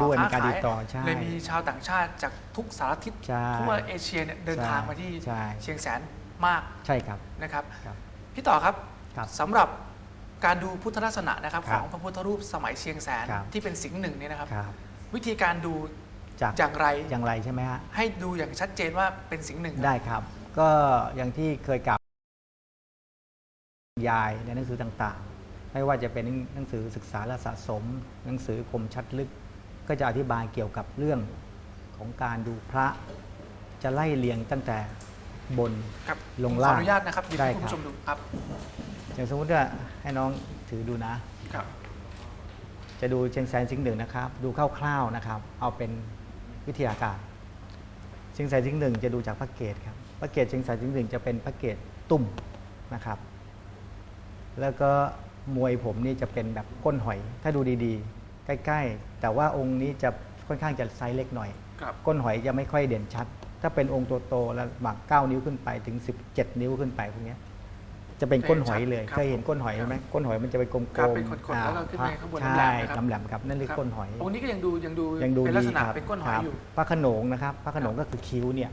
ด้วยในค้การติดขยต่อใช่ เลยมีชาวต่างชาติจากทุกสารทิศใช่ทั่วเอเชียเนี่ยเดินใช่ทางมาที่ใช่ เชียงแสนมากใช่ครับ นะครับครับพี่ต่อครับครับสำหรับการดูพุทธลักษณะนะครับคขรับองพระพุทธรูปสมัยเชียงแสนครับ ที่เป็นสิงห์หนึ่งเนี่ยนะครับ ครับวิธีการดูจากอย่างไร อย่างไรใช่ไหมฮะ ให้ดูอย่างชัดเจนว่าเป็นสิงห์หนึ่งครับ ได้ครับ ก็อย่างที่เคยกล่าวยายในหนังสือต่างๆ ไม่ว่าจะเป็นหนังสือศึกษาและสะสม หนังสือคมชัดลึก ก็จะอธิบายเกี่ยวกับเรื่องของการดูพระจะไล่เรียงตั้งแต่บนครับลงผมขล่าองอนุญาตนะครับยืนได้ให้คุณครับผู้ชมดูครับอย่างสมมติว่าให้น้องถือดูนะ ครับ จะดูเชียงแสนสิงห์หนึ่งนะครับ ดูคร่าวๆนะครับ เอาเป็นวิทยาการเชียงแสนสิงห์หนึ่งจะดูจากพระเกตครับพระเกตเชียงแสนสิงห์หนึ่งจะเป็นพระเกตตุ่มนะครับ แล้วก็มวยผมนี่จะเป็นแบบก้นหอย ถ้าดูดีๆ ใกล้ๆ แต่ว่าองค์นี้จะค่อนข้างจะไซส์เล็กหน่อย ครับก้นหอยจะไม่ค่อยเด่นชัด ถ้าเป็นองค์โตๆแล้วหมัก9นิ้วขึ้นไปถึง 17 นิ้วขึ้นไปพวกเนี้ยจะเป็นก้นหอยเลยครับเคยเห็นก้นหอยไหมก้นหอยมันจะเป็นกลมๆครับเป็นขดๆอ่าแล้วก็ขึ้นไปข้างบนใช่แหลมๆนะครับแหลมๆครับนั่นเรียกครับก้นหอยองค์นี้ก็ยังดูยังดูยังดูเป็นลักดีษณะครับเป็นก้นหอยครับอยู่พระโขนงนะครับพระโขนงก็คือคิ้วเนี่ย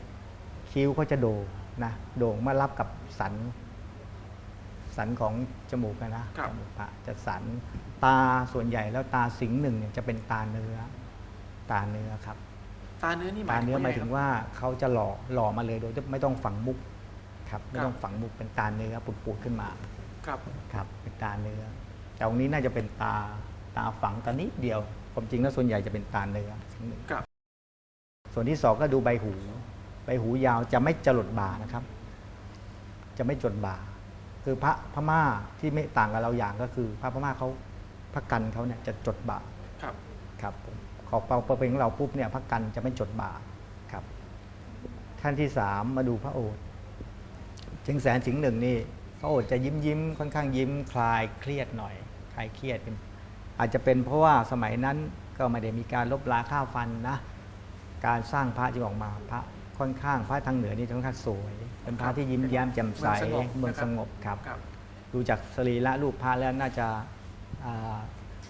คิ้วเขาจะโด่งนะโด่งมารับกับสัน สันของจมูกนะนะครับจมูกพระจะสันตาส่วนใหญ่แล้วตาสิงห์หนึ่งเนี่ยจะเป็นตาเนื้อ ตาเนื้อครับ ตาเนื้อนี่หตามายถึงเนื้อหมายถึงว่าว่าเขาจะหล่อหล่อมาเลยโดยที่ไม่ต้องฝังมุกครับไม่ครับต้องฝังมุกเป็นตาเนื้อปุดๆขึ้นมาครับครับ เป็นตาเนื้อ แต่องค์นี้น่าจะเป็นตาตาฝังตานิดเดียวความจริงแล้วส่วนใหญ่จะเป็นตาเนื้อสิ่งหนึ่งครับ ส่วนที่สองก็ดูใบหู ใบหูยาวจะไม่จรดบ่านะครับ จะไม่จดบ่า คือพระพม่าที่ไม่ต่างกับเราอย่างก็คือ พระพม่าเขาพระกันเขาเนี่ยจะจดบ่าครับครับผมของเปาประเพณของเราปุ๊บเนี่ยพระกันจะไม่จดบาครับขั้นที่สามมาดูพระโอษฐ์เชียงแสนสิงห์หนึ่งนี่พระโอษฐ์จะยิ้มยิ้มค่อนข้างยิ้มคลายเครียดหน่อยคลายเครียดเป็นอาจจะเป็นเพราะว่าสมัยนั้นก็ไม่ได้มีการลบลาข้าวฟันนะการสร้างพระที่ออกมาพระ ค่อนข้างพระทางเหนือนี่ค่อนข้างสวย เป็นพระที่ยิ้มแย้มแจ่มใสเมืองสงบเมืองสงบครับครับ ดูจากสรีระรูปพระแล้วน่าจะอ่า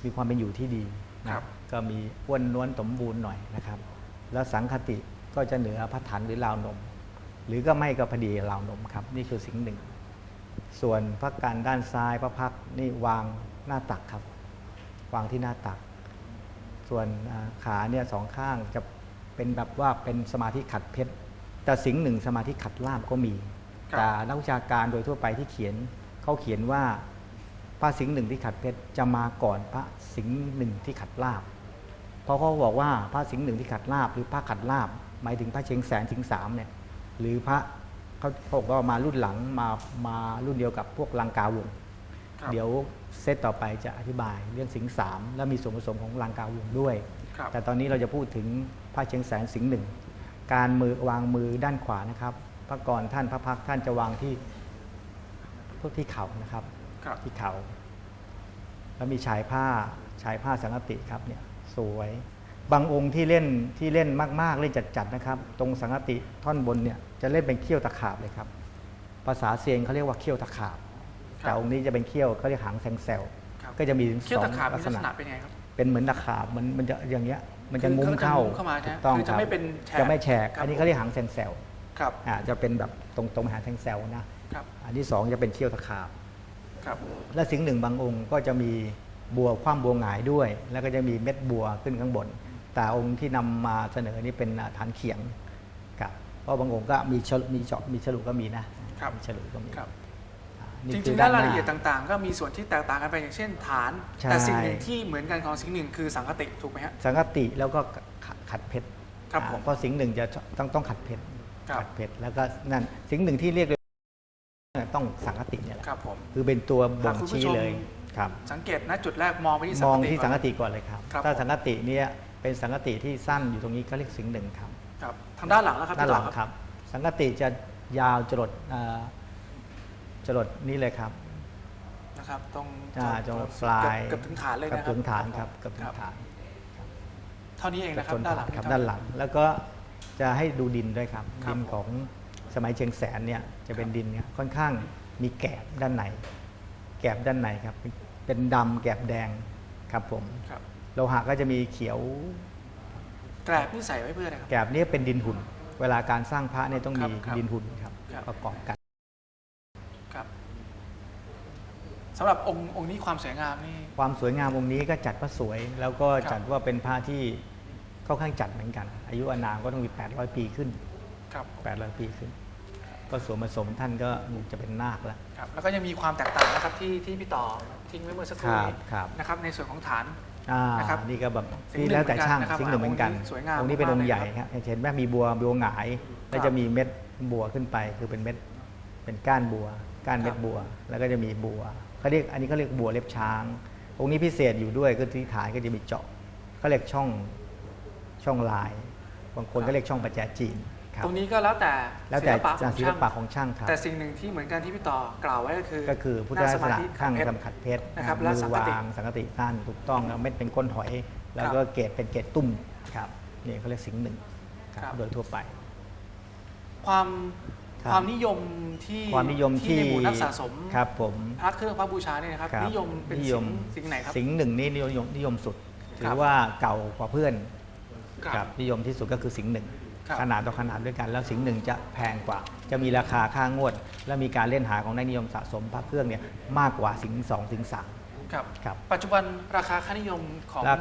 มีความเป็นอยู่ที่ดีนะครับก็มีอ้วนน้วนสมบูรณ์หน่อยนะครับ แล้วสังคติก็จะเหนือพระฐานหรือราวนม หรือก็ไม่ก็พอดีราวนมครับ นี่คือสิ่งหนึ่ง ส่วนพระการด้านซ้ายพระพักตร์นี่วางหน้าตักครับ วางที่หน้าตัก ส่วนอ่าขาเนี่ยสองข้างจะ เป็นแบบว่าเป็นสมาธิขัดเพชรแต่สิงห์หนึ่งสมาธิขัดลาบก็มี ครับ แต่นักวิชาการโดยทั่วไปที่เขียนเขาเขียนว่าพระสิงห์หนึ่งที่ขัดเพชรจะมาก่อนพระสิงห์หนึ่งที่ขัดลาบ เพราะเขาบอกว่าพระสิงห์หนึ่งที่ขัดลาบ หรือพระขัดลาบ หมายถึงพระเชียงแสนสิงห์สามเนี่ยหรือพระเขาบอกว่ามารุ่นหลังมามารุ่นเดียวกับพวกลังกาวงศ์ครับ เดี๋ยวเซตต่อไปจะอธิบายเรื่องสิงห์สามและมีส่วนผสมของลังกาวงศ์ด้วยครับ แต่ตอนนี้เราจะพูดถึงพระเชียงแสนสิงห์หนึ่ง การมือวางมือด้านขวานะครับ พระกรท่านพระพักตร์ท่านจะวางที่พวกที่เข่านะครับครับที่เข่า แล้วมีฉายผ้าฉายผ้าสังกติครับเนี่ยสวย บางองค์ที่เล่นที่เล่นมากๆเล่นจัดๆนะครับ ตรงสังกติท่อนบนเนี่ยจะเล่นเป็นเขี้ยวตะขาบเลยครับ ภาษาเซียงเขาเรียกว่าเขี้ยวตะขาบ แต่องค์นี้จะเป็นเขี้ยวเขาเรียกหางแซงแซวครับก็จะมีถึงเขี้ยวสอตะงขาบลัมีกษลักษณะณะเป็นยังไงครับ เป็นเหมือนตะขาบมันมันจะอย่างเงี้ยมันจะคืองุ้มเขาจะเข้างุ้มเข้ามาใช่ไหมถูกต้องคือจะรับไม่เป็นแฉกจะไม่แฉกครับอันนี้เขาเรียกหางแซงแซวครับอ่าจะเป็นแบบตรงตรงหางแซงแซวนะครับอันที่สองจะเป็นเขี้ยวตะขาบครับและสิ่งหนึ่งบางองค์ก็จะมีบัวคว่ำบัวหงายด้วย แล้วก็จะมีเม็ดบัวขึ้นข้างบน แต่องค์ที่นำมาเสนอนี่เป็นอ่าฐานเขียงครับเพราะบางองค์ก็มีฉลุมีเจาะมีฉลุก็มีนะครับมีฉลุก็มีครับอ่า จนี่ริคืงอๆแล้วด้นหรายน้ละเอียดต่างๆ ก็มีส่วนที่แตกต่างกันไปอย่างเช่นฐาน ใช่ แต่สิ่งหนึ่งที่เหมือนกันของสิ่งหนึ่งคือสังคติถูกไหมฮะ สังกติแล้วก็ขัดขัดเพชรครับอ่าผม เพราะสิ่งหนึ่งจะต้องต้องขัดเพชรครับขัดเพชรแล้วก็นั่นสิ่งหนึ่งที่เรียกเลยต้องสังกติเนี่ยแหละครับผม คือเป็นตัวบ่งคุณผู้ชี้ชม เลยครับ สังเกตนะจุดแรกมองไปที่สัมงองคติที่ก่อนสังกติก่อนเลยครับ ครับถ้าผม สังกติเนี่ยเป็นสังกติที่สั้นอยู่ตรงนี้ก็เรียกสิงห์หนึ่งครับครับทางด้านหลังแล้วครับด้านพี่หต่ลัองครับ สังกติจะยาวจรดเอ่อ จรดนี่เลยครับนะครับตรงอ่าจรดปลายเกือบเกือบถึงฐานเลยเกืนะอบครับถึงฐานครับเกือบถึคงรับฐานเท่านี้เองนะครับเกือบด้านหลังครับพี่ต่อด้านหลัง แล้วก็จะให้ดูดินด้วยครับครับ ดินของสมัยเชียงแสนเนี่ยจะเป็นดินเนี่ยค่อนข้างมีแกบด้านในแกบด้านในครับ เป็นเป็นดำแกบแดงครับผมครับโลหะก็จะมีเขียวแกรบนี่ใส่ไว้เพื่ออะไรครับแกลบนี้เป็นดินหุ่น เวลาการสร้างพระเนี่ยต้องมีครับครับดินหุ่นครับครับประกอบกัน ครับ สำหรับองค์องค์นี้ความสวยงามนี่ ความสวยงามองค์นี้ก็จัดว่าสวย แล้วก็ครับจัดว่าเป็นพระที่ค่อนข้างจัดเหมือนกัน อายุอานามก็ต้องมี 800 ปีขึ้น ครับ800 ปีขึ้น ก็ส่วนผสมท่านก็จะเป็นนาคแล้ว ครับ แล้วก็ยังมีความแตกต่างนะครับที่ที่พี่ต่อทิ้งไว้เมื่อสักครู่นี้ครับนะครับในส่วนของฐาน อ่านะครับนี่ก็แบบสิ่งที่หนึ่งแล้วแต่ช่างเหมือนกันนะครับสิ่งหนึ่งเหมือนกันองค์นี้สวยงามองค์นี้เป็นมากองค์เลยใหญ่ครับครับเห็นไหมมีบัวบัวหงายแล้วครับจะมีเม็ดบัวขึ้นไป คือเป็นเม็ดเป็นก้านบัว ก้านเม็คดรับ บัว แล้วก็จะมีบัว เขาเรียกอันนี้เขาเรียกบัวเล็บช้าง องค์นี้พิเศษอยู่ด้วยก็ที่ฐานก็จะมีเจาะเขาเรียกช่องช่องลาย บางคนก็เรียกช่องประแจจีนครับตรงนี้ก็แล้วแต่แล้วแต่ศิลปะของศิลช่างปะของช่างครับแต่สิ่งหนึ่งที่เหมือนกันที่พี่ต่อกล่าวไว้ก็คือ ก็คือพุทธนั่งลัสกษมาณะธิข้างเพชรกำขัดเพชรนะครับมืและอสังกติวางสังกติสั้นถูกต้องแล้วเม็ดเป็นก้นหอย แล้วก็เกรดเป็นเกรดตุ่มครับนี่เขาเรียกสิงห์หนึ่งครับครับโดยทั่วไป ความ ครับความนิยมที่ความนิยมที่ในหมู่นักสะสมครับผมพระเครื่องพระบูชาเนี่ยนะครับครับนิยมเป็นนิสิ่ยงมสิ่งไหนครับ สิงห์หนึ่งนี่นิยมนิยมสุด ถืครัอบว่าเก่ากว่าเพื่อนครับครับนิยมที่สุดก็คือสิงห์หนึ่งครับ ขนาดต่อขนาดด้วยกัน แล้วสิงห์หนึ่งจะแพงกว่า จะมีราคาค่างวด และมีการเล่นหาของนักนิยมสะสมพระเครื่องเนี่ยมากกว่าสิงห์สองสิงห์สามครับ ครับ ปัจจุบันราคาค่านิยมของ ราคา